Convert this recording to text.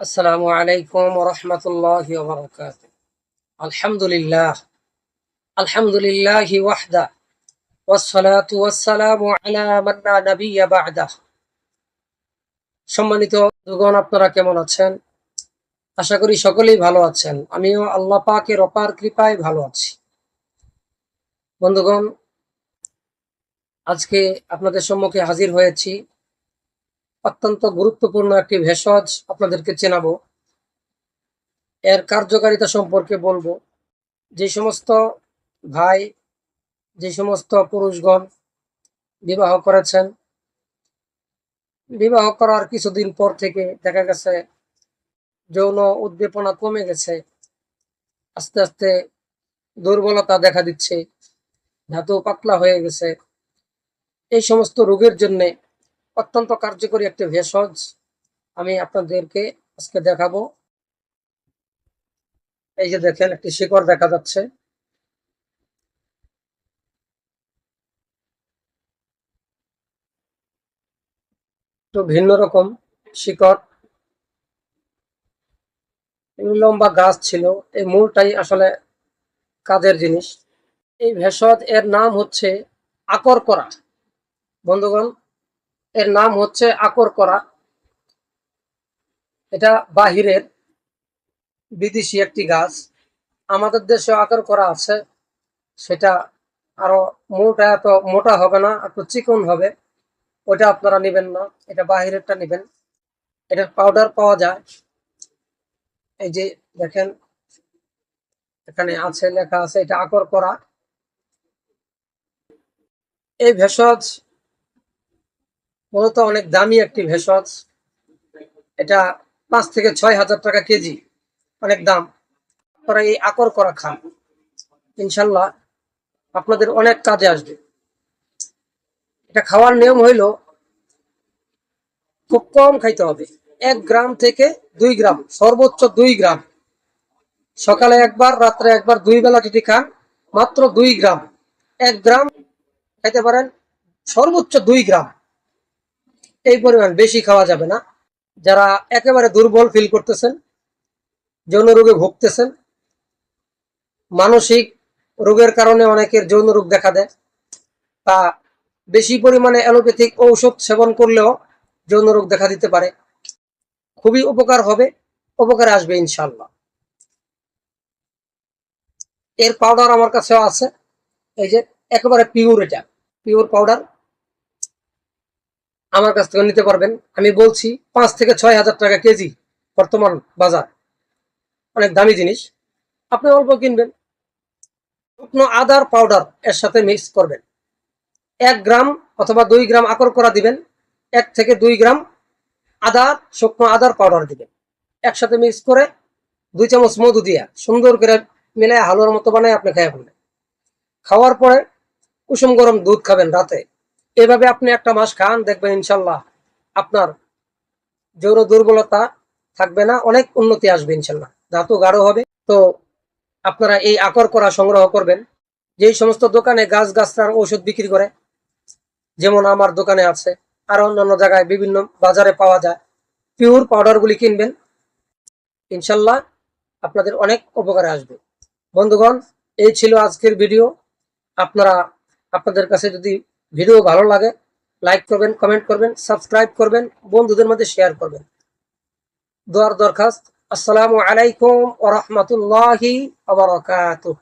السلام عليكم ورحمة الله وبركاته الحمد لله الحمد لله وحده والصلاة والسلام على من لا نبي بعده সম্মানিত দুগণ আপনারা কেমন আছেন আশা করি সকলেই ভালো আছেন আমিও আল্লাহ পাকের অপার কৃপায় ভালো আছি বন্ধুগণ আজকে আপনাদের সম্মুখে হাজির হয়েছি অত্যন্ত গুরুত্বপূর্ণ একটি ভেষজ আপনাদেরকে চেনাবো। এর কার্যকারিতা সম্পর্কে বলব। যে সমস্ত ভাই, যে সমস্ত পুরুষগণ বিবাহ করেছেন, বিবাহ করার কিছুদিন পর থেকে দেখা গেছে যৌন উদ্দীপনা কমে গেছে। আস্তে আস্তে দুর্বলতা দেখা দিচ্ছে, ধাতু পাতলা হয়ে গেছে। এই সমস্ত রোগের জন্যে অত্যন্ত কার্যকরী একটি ভেষজ। আমি আপনাদেরকে আজকে দেখাবো। এই যে দেখেন, একটি শিকড় দেখা যাচ্ছে। একটু ভিন্ন রকম শিকড়। লম্বা গাছ ছিল। এই মূলটাই আসলে কাজের জিনিস। এই ভেষজ এর নাম হচ্ছে আকর করা বন্ধুগণ এর নাম হচ্ছে আকর করা। এটা বাহিরের বিদেশি একটি গাছ। আমাদের দেশে আকর করা আছে। সেটা আরও মোটা এত মোটা হবে না, একটু চিকন হবে। ওটা আপনারা নেবেন না, এটা বাহিরেরটা নেবেন। এটার পাউডার পাওয়া যায়। এই যে দেখেন, এখানে আছে, লেখা আছে, এটা আকর করা। এই ভেষজ মূলত অনেক দামি একটি ভেষজ। এটা পাঁচ থেকে ছয় হাজার টাকা কেজি, অনেক দাম। আপনারা এই আকর করা খান ইনশাল্লাহ আপনাদের অনেক কাজে আসবে। এটা খাওয়ার নিয়ম হইল, খুব কম খাইতে হবে। এক গ্রাম থেকে দুই গ্রাম, সর্বোচ্চ দুই গ্রাম। সকালে একবার, রাত্রে একবার, দুই বেলা টিটি খান, মাত্র দুই গ্রাম। এক গ্রাম খাইতে পারেন সর্বোচ্চ দুই গ্রাম। এই পরিমাণ বেশি খাওয়া যাবে না। যারা একেবারে দুর্বল ফিল করতেছেন, যৌন রোগে ভুগতেছেন, মানসিক রোগের কারণে অনেকের যৌন রোগ দেখা দেয় তা বেশি পরিমাণে অ্যালোপ্যাথিক ঔষধ সেবন করলেও যৌন রোগ দেখা দিতে পারে। খুবই উপকার হবে, উপকারে আসবে ইনশাল্লাহ এর পাউডার আমার কাছেও আছে, এই যে একেবারে পিওর এটা পিওর পাউডার আমার কাছ থেকে নিতে পারবেন। আমি বলছি পাঁচ থেকে ছয় হাজার টাকা কেজি বর্তমান বাজার। অনেক দামি জিনিস। আপনি অল্প কিনবেন। শুকনো আদার পাউডার এর সাথে মিক্স করবেন। এক গ্রাম অথবা দুই গ্রাম আকর করা দিবেন। এক থেকে দুই গ্রাম আদা, শুকনো আদার পাউডার দিবেন। একসাথে মিক্স করে দুই চামচ মধু দিয়া সুন্দর করে মিলে হালুয়ার মতো বানায় আপনি খেয়ে ফেলবেন। খাওয়ার পরে কুসুম গরম দুধ খাবেন রাতে। এভাবে আপনি একটা মাস খান, দেখবেন ইনশাল্লাহ আপনার যৌন দুর্বলতা থাকবে না, অনেক উন্নতি আসবে ইনশাল্লাহ। ধাতু গাঢ় হবে, তো আপনারা এই আকর করা সংগ্রহ করবেন। যেই সমস্ত দোকানে গাছ গাছরার ঔষধ বিক্রি করে, যেমন আমার দোকানে আছে, আর অন্যান্য জায়গায় বিভিন্ন বাজারে পাওয়া যায়, পিওর পাউডারগুলি কিনবেন, ইনশাল্লাহ আপনাদের অনেক উপকারে আসবে। বন্ধুগণ, এই ছিল আজকের ভিডিও। আপনারা, আপনাদের কাছে যদি ভিডিও ভালো লাগে লাইক করবেন কমেন্ট করবেন সাবস্ক্রাইব করবেন, বন্ধুদের মধ্যে শেয়ার করবেন। দোয়ার দরখাস্ত, আসসালামু আলাইকুম ওরহমতুল্লাহি আবরকাতুহ